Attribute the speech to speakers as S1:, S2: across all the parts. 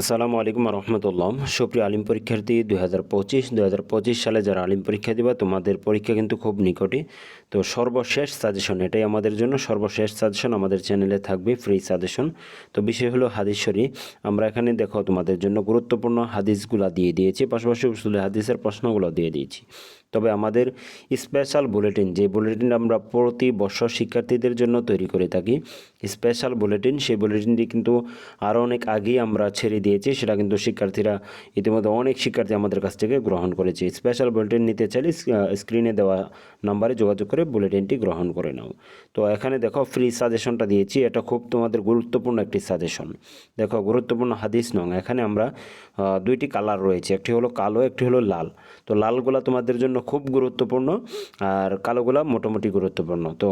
S1: আসসালামু আলাইকুম রহমতুল্লাহ সুপ্রিয় আলিম পরীক্ষার্থী, দুই হাজার পঁচিশ দু হাজার পঁচিশ সালে যারা আলিম পরীক্ষা দিবা, তোমাদের পরীক্ষা কিন্তু খুব নিকটে। তো সর্বশেষ সাজেশন এটাই আমাদের জন্য সর্বশেষ সাজেশন আমাদের চ্যানেলে থাকবে ফ্রি সাজেশন তো বিষয় হলো হাদিস আমরা এখানে দেখো তোমাদের জন্য গুরুত্বপূর্ণ হাদিসগুলো দিয়ে দিয়েছি, পাশাপাশি উসুলে হাদিসের প্রশ্নগুলো দিয়ে দিয়েছি। তবে আমাদের স্পেশাল বুলেটিন যে বুলেটিন আমরা প্রতি বছর শিক্ষার্থীদের জন্য তৈরি করে থাকি স্পেশাল বুলেটিন সেই বুলেটিনটি কিন্তু আরও অনেক আগেই আমরা ছেড়ে দিয়েছি, সেটা কিন্তু শিক্ষার্থীরা ইতিমধ্যে অনেক শিক্ষার্থী আমাদের কাছ থেকে গ্রহণ করেছে। স্পেশাল বুলেটিন নিতে চাইলে স্ক্রিনে দেওয়া নাম্বারে যোগাযোগ করে বুলেটিনটি গ্রহণ করে নাও। তো এখানে দেখো ফ্রি সাজেশনটা দিয়েছি, এটা খুব তোমাদের গুরুত্বপূর্ণ একটি সাজেশন দেখো গুরুত্বপূর্ণ হাদিস নং, এখানে আমরা দুইটি কালার রয়েছে, একটি হলো কালো, একটি হলো লাল। তো লালগুলা তোমাদের জন্য খুব গুরুত্বপূর্ণ, আর কালোগুলা মোটামুটি গুরুত্বপূর্ণ। তো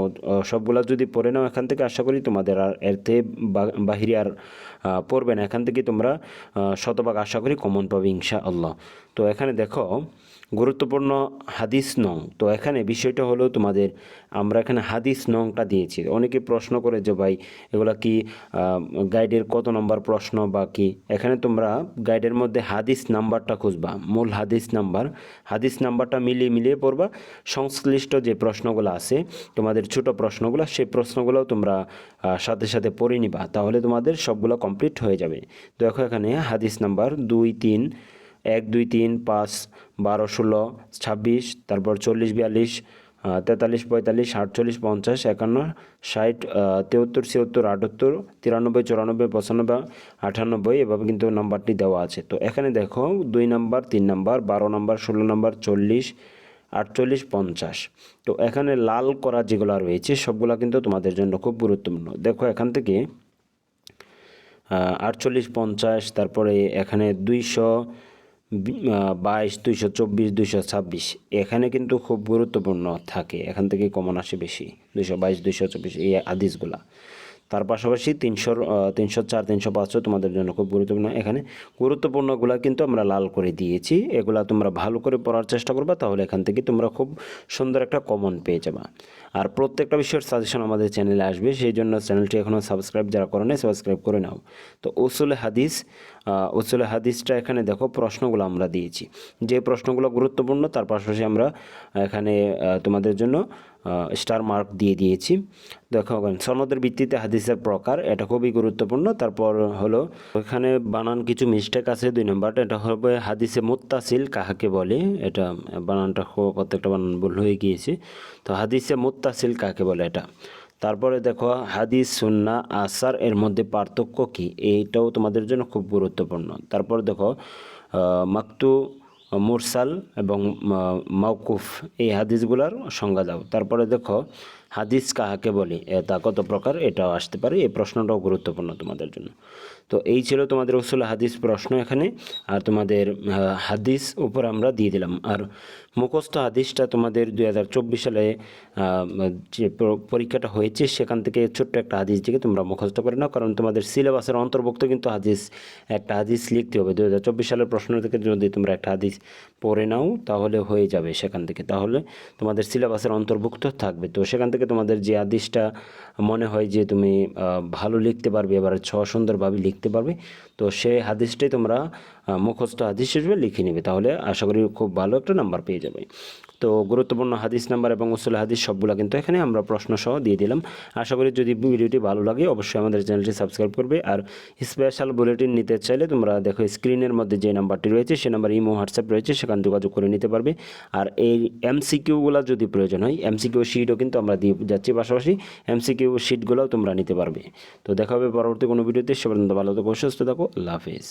S1: সবগুলা যদি পড়ে নাও এখান থেকে, আশা করি তোমাদের আর এরতে বাহিরে আর পড়বে না। এখান থেকে তোমরা শতভাগ আশা করি কমন পাবে ইনশা আল্লাহ তো এখানে দেখো গুরুত্বপূর্ণ হাদিস নং। তো এখানে বিষয়টা হলো তোমাদের, আমরা এখানে হাদিস নংটা দিয়েছি। অনেকে প্রশ্ন করে যে ভাই, এগুলা কি গাইডের কত নম্বর প্রশ্ন বা কি? এখানে তোমরা গাইডের মধ্যে হাদিস নাম্বারটা খুঁজবা, মূল হাদিস নাম্বার। হাদিস নাম্বারটা মিলিয়ে মিলিয়ে পড়বা। সংশ্লিষ্ট যে প্রশ্নগুলো আছে, তোমাদের ছোট প্রশ্নগুলো, সেই প্রশ্নগুলোও তোমরা সাথে সাথে পড়ে নিবা। তাহলে তোমাদের সবগুলো কমপ্লিট হয়ে যাবে। তো দেখো এখানে হাদিস নাম্বার দুই, তিন এক, দুই, তিন, পাঁচ, বারো, ষোলো, ছাব্বিশ, তারপর চল্লিশ, বিয়াল্লিশ তেতাল্লিশ, পঁয়তাল্লিশ, আটচল্লিশ, পঞ্চাশ, একান্ন, ষাট তেহত্তর, ছিয়াত্তর, আটাত্তর, তিরানব্বই, চুরানব্বই, পঁচানব্বই, আটানব্বই, এভাবে কিন্তু নাম্বারটি দেওয়া আছে। তো এখানে দেখো, দুই নাম্বার, তিন নাম্বার, বারো নাম্বার, ষোলো নাম্বার, চল্লিশ, আটচল্লিশ, পঞ্চাশ। তো এখানে লাল করা যেগুলো রয়েছে, সবগুলো কিন্তু তোমাদের জন্য খুব গুরুত্বপূর্ণ। দেখো এখান থেকে আটচল্লিশ, পঞ্চাশ, তারপরে এখানে দুইশো বাইশ, দুইশো, চব্বিশ, দুইশো, ছাব্বিশ। এখানে কিন্তু খুব গুরুত্বপূর্ণ থাকে। এখান থেকে কমন আসে বেশি। দুইশো বাইশ, দুইশো চব্বিশ, এই আদিসগুলা তার পাশাপাশি তিনশোর তিনশো চার, তিনশো পাঁচশো তোমাদের জন্য খুব গুরুত্বপূর্ণ। এখানে গুরুত্বপূর্ণগুলো কিন্তু আমরা লাল করে দিয়েছি। এগুলা তোমরা ভালো করে পড়ার চেষ্টা করবা, তাহলে এখান থেকে তোমরা খুব সুন্দর একটা কমন পেয়ে যাবা। আর প্রত্যেকটা বিষয়ের সাজেশন আমাদের চ্যানেলে আসবে, সেই জন্য চ্যানেলটি এখনও সাবস্ক্রাইব যারা করে নেই সাবস্ক্রাইব করে নাও। তো উসুলে হাদিস উসুলে হাদিসটা এখানে দেখো, প্রশ্নগুলো আমরা দিয়েছি। যে প্রশ্নগুলো গুরুত্বপূর্ণ, তার পাশাপাশি আমরা এখানে তোমাদের জন্য স্টার মার্ক দিয়ে দিয়েছি। দেখো, সনদের ভিত্তিতে হাদিসের প্রকার, এটা খুবই গুরুত্বপূর্ণ। তারপর হলো, এখানে বানান কিছু মিস্টেক আছে, দুই নম্বরটা এটা হবে হাদিসে মুত্তাসিল, কাহাকে বলে? এটা বানানটা প্রত্যেকটা বানান ভুল হয়ে গিয়েছে। তো হাদিসে মুত্তাসিল কাকে বলে এটা? তারপরে দেখো, হাদিস, সুন্না, আসার এর মধ্যে পার্থক্য কি? এইটাও তোমাদের জন্য খুব গুরুত্বপূর্ণ। তারপর দেখো মাকতু, মুরসাল এবং মাউকুফ এই হাদিসগুলার সংজ্ঞা দাও। তারপরে দেখো হাদিস কাহাকে বলে? তা কত প্রকার? এটাও আসতে পারে। এই প্রশ্নটাও গুরুত্বপূর্ণ তোমাদের জন্য। তো এই ছিল তোমাদের উসুল হাদিস প্রশ্ন এখানে। আর তোমাদের হাদিস উপর আমরা দিয়ে দিলাম। আর মুখস্থ হাদিসটা তোমাদের দুই হাজার চব্বিশ সালে যে পরীক্ষাটা হয়েছে, সেখান থেকে ছোট্ট একটা হাদিস থেকে তোমরা মুখস্থ করে নাও। কারণ তোমাদের সিলেবাসের অন্তর্ভুক্ত কিন্তু হাদিস, একটা হাদিস লিখতে হবে। দু হাজার চব্বিশ সালের প্রশ্ন থেকে যদি তোমরা একটা হাদিস পড়ে নাও, তাহলে হয়ে যাবে সেখান থেকে। তাহলে তোমাদের সিলেবাসের অন্তর্ভুক্ত থাকবে। তো সেখান থেকে তোমাদের যে হাদিসটা মনে হয় যে তুমি ভালো লিখতে পারবে, এবার ছ সুন্দরভাবে লিখতে পারবে, তো সেই হাদিসটাই তোমরা মুখস্থ হাদিস হিসেবে লিখে নেবে। তাহলে আশা করি খুব ভালো একটা নাম্বার পেয়ে যাবে। তো গুরুত্বপূর্ণ হাদিস নাম্বার এবং উসুল হাদিস সবগুলো কিন্তু এখানে আমরা প্রশ্ন সহ দিয়ে দিলাম। আশা করি যদি ভিডিওটি ভালো লাগে, অবশ্যই আমাদের চ্যানেলটি সাবস্ক্রাইব করবে। আর স্পেশাল বুলেটিন নিতে চাইলে তোমরা দেখো স্ক্রিনের মধ্যে যে নাম্বারটি রয়েছে, সে নাম্বার ইমো হোয়াটসঅ্যাপ রয়েছে, সেখানে যোগাযোগ করে নিতে পারবে। আর এই এমসিকিউগুলো যদি প্রয়োজন হয় এমসিকিউ শিটও কিন্তু আমরা দিয়ে যাচ্ছি পাশাপাশি এমসিকিউ শিটগুলোও তোমরা নিতে পারবে। তো দেখা হবে পরবর্তী কোনো ভিডিওতে, সে পর্যন্ত ভালো থাকো, সুস্থ থাকো, আল্লাহ হাফিজ।